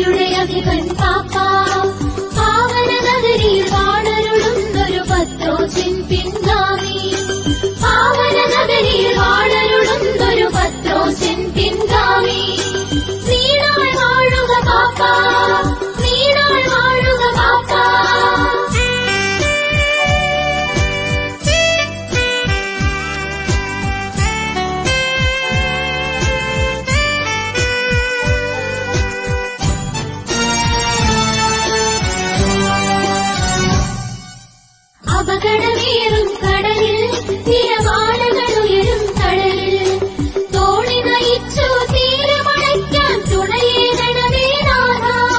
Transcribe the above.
കരളുഴകി കൺപാപ്പ പാവന നഗരിയിൽ വാണരുളുന്നൊരു പത്രോസിൻ പിന്നാമി പാവന നഗരിയിൽ വാണ மகள